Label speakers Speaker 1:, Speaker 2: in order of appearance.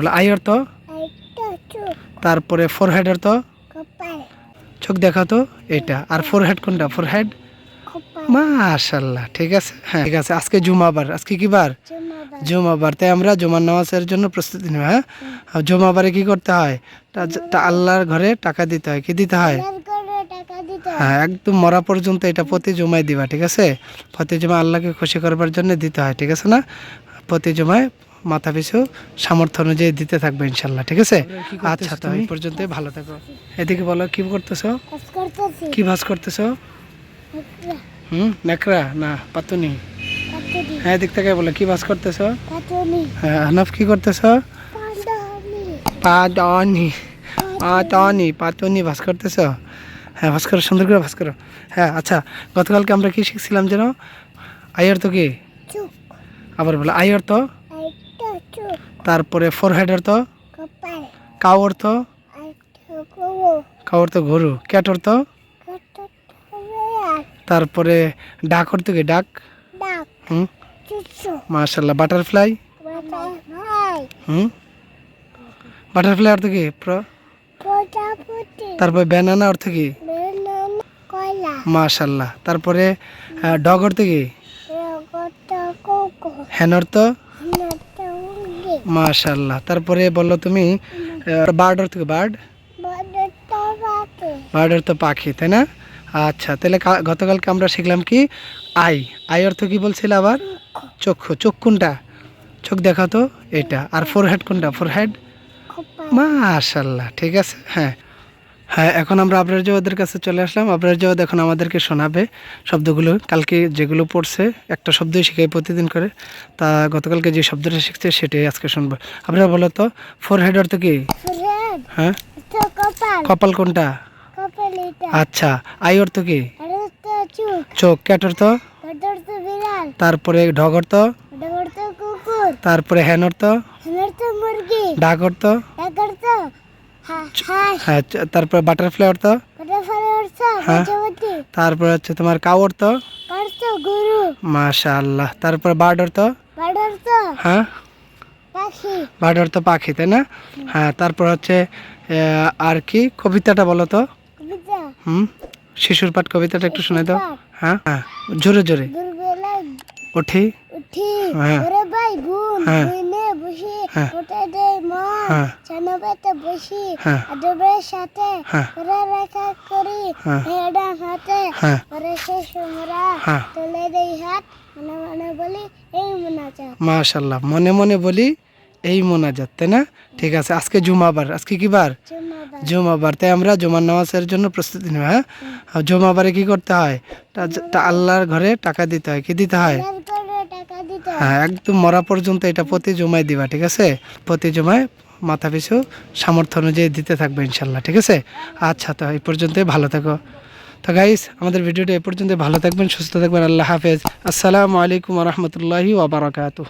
Speaker 1: বলো আই অর্থ তারপরে ফোরহেড অর্থ চোখ দেখা তো এটা। আর ফোরহেড কোনটা? ফোরহেড মাশাল্লাহ ঠিক আছে? হ্যাঁ ঠিক আছে। আজকে জুমাবার। আজকে কি বার?
Speaker 2: জমাবার।
Speaker 1: তাই আমরা জুমার নামাজের জন্য প্রস্তুতি নেব হ্যাঁ? জুমাবারে কি করতে হয়? আল্লাহর ঘরে টাকা দিতে হয়। কি হয়?
Speaker 2: দিতে হয়।
Speaker 1: হ্যাঁ একদম মরা পর্যন্ত এটা প্রতি জমায় দিবা ঠিক আছে? প্রতি জমায় আল্লাহকে খুশি করবার জন্য দিতে হয় ঠিক আছে না? প্রতি জমায় মাথা পিছু সামর্থ্য অনুযায়ী দিতে থাকবে ইনশাল্লাহ ঠিক আছে? আচ্ছা তো এই পর্যন্ত ভালো থাকো। এদিকে বলো কি করতেছো? কি ভাজ করতেছো? হুম নেকড়া? না পাতুনি। হ্যাঁ এদিক থেকে বলো কি ভাজ করতেছো? হ্যাঁ আনফ কি করতেছো? পাতনি পাতনি পাতনি ভাস করতেছো? হ্যাঁ ভাস করো সুন্দর করে ভাস করো। হ্যাঁ আচ্ছা গতকালকে আমরা কি শিখছিলাম যেন? আইয়ার তো কি? আবার বলো আইয়ার তো? তারপরে ফোরহেডের তো? কাউর তো? কাউর তো গরু। ক্যাটর তো তারপরে ডাক তো কি ডাক? হুম? মার্শাল্লাহ বাটারফ্লাই হুম? বাটারফ্লাই অর্থ কি প্র- তারপরে ব্যানানা অর্থ কি? মাশাল্লাহ তারপরে ডগ অর্থ কি? হ্যান অর্থ মাশাল্লাহ তারপরে বলল তুমি বার্ড থেকে বার্ড? বার্ডের তো পাখি তাই না? আচ্ছা তাহলে গতকালকে আমরা শিখলাম কি? আই। আই অর্থ কি বলছিল আবার? চক্ষু। চোখ কোনটা? চোখ দেখা তো এটা। আর ফোর ফোরহেড কোনটা? ফোর
Speaker 2: হেড
Speaker 1: মাশাল্লাহ ঠিক আছে? হ্যাঁ। হ্যাঁ এখন আমরা আবরার জওয়াদের কাছে চলে আসলাম। আবরার জওয়াদ এখন আমাদেরকে শোনাবে শব্দগুলো। কালকে যেগুলো পড়ছে একটা শব্দই শিখাই প্রতিদিন করে। তা গতকালকে যে শব্দটা শিখছে সেটাই আজকে শুনব। আপনারা বলো তো ফোর হেড অর্থ কি? হ্যাঁ?
Speaker 2: কপাল।
Speaker 1: কোনটা? আচ্ছা আই অর্থ কি?
Speaker 2: চোখ।
Speaker 1: ক্যাট অর্থ?
Speaker 2: তো
Speaker 1: তারপরে ঢগ অর্থ? তারপরে হ্যান অর্থ? ডাক অর্থ হ্যাঁ তারপরে বাটারফ্লাই অর্থ হ্যাঁ। তারপরে হচ্ছে তোমার কাউ অর্থ মাশা আল্লাহ তারপরে বার্ড অর্থ
Speaker 2: তো।
Speaker 1: হ্যাঁ? বার্ড অর্থ পাখি তাই না? হ্যাঁ তারপর হচ্ছে আর কি কবিতাটা বলো তো? হুম? শিশুর পাঠ কবিতাটা একটু শুনে দাও। হ্যাঁ হ্যাঁ জোরে জোরে। উঠি।
Speaker 2: উঠি।
Speaker 1: হ্যাঁ। হ্যাঁ। হ্যাঁ। হ্যাঁ।
Speaker 2: জানাবেতে বসি
Speaker 1: হ্যাঁ।
Speaker 2: আদবের সাথে
Speaker 1: হ্যাঁ।
Speaker 2: ওরা রেখা করি
Speaker 1: হ্যাঁ।
Speaker 2: হেডা হাতে
Speaker 1: হ্যাঁ
Speaker 2: ওরে শেষ আমরা
Speaker 1: হ্যাঁ।
Speaker 2: তুলে দেই হাত মনে মনে বলি এই মনাচা
Speaker 1: মাশাল্লাহ মনে মনে বলি এই মোনাজাত তাই না ঠিক আছে আজকে জুমাবার আজকে কি বার জুমাবার তাই আমরা জুমার নামাজের জন্য প্রস্তুতি নেব হ্যাঁ জুমাবারে কি করতে হয় আল্লাহর ঘরে টাকা দিতে হয় কি হয়
Speaker 2: দিতে হয়।
Speaker 1: হ্যাঁ একদম মরা পর্যন্ত এটা প্রতি জমায় দিবা ঠিক আছে প্রতি জমায় মাথা পিছু সামর্থ্য অনুযায়ী দিতে থাকবে ইনশাল্লাহ, ঠিক আছে? আচ্ছা তো এই পর্যন্তই, ভালো থাকো। তো গাইস আমাদের ভিডিওটা এ পর্যন্ত ভালো থাকবেন, সুস্থ থাকবেন, আল্লাহ হাফেজ। আসসালামু আলাইকুম রহমতুল্লাহি ওবরাকাতু